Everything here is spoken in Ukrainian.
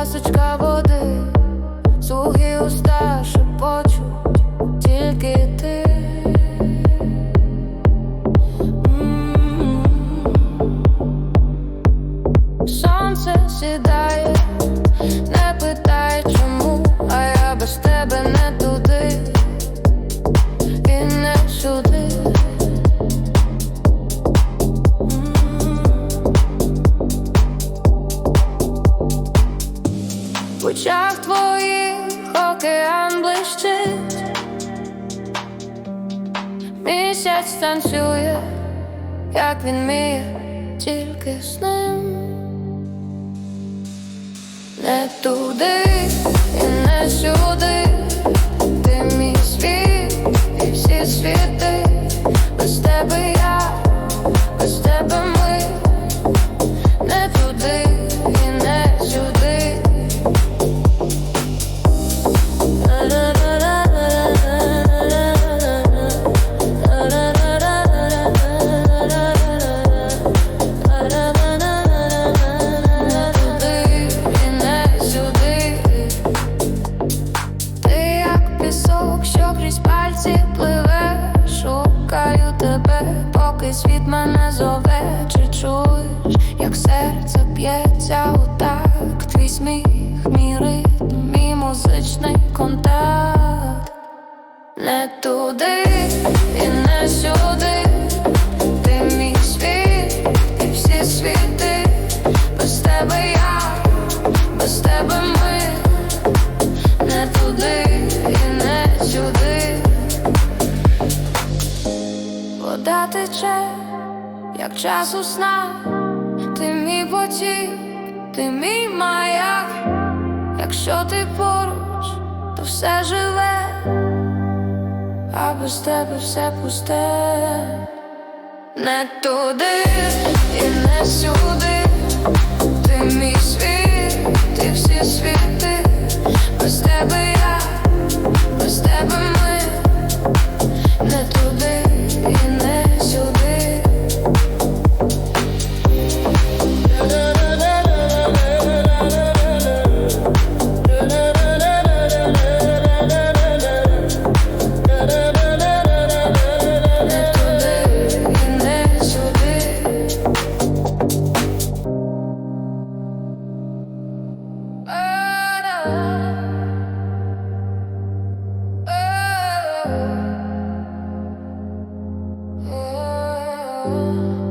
Ласочка, води, сухі уста шепочуть тільки ти. Сонце сідає, не питай чому, а я без тебе не очах твоїх океан блищить, місяць танцює, як він міє, тільки з ним. Пливе, шукаю тебе, поки світ мене зове, чи чуєш, як серце б'ється у так, твій сміх, мій ритм, мій музичний контакт. Не туди і не сюди, ти мій світ і всі світи, без тебе я, без тебе ми, не туди Вода тече, як час у сна, ти мій потік, ти мій маяк, якщо ти поруч, то все живе а без тебе все пусте, не туди і не сюди, ти мій світ, ти всі світи, Oh.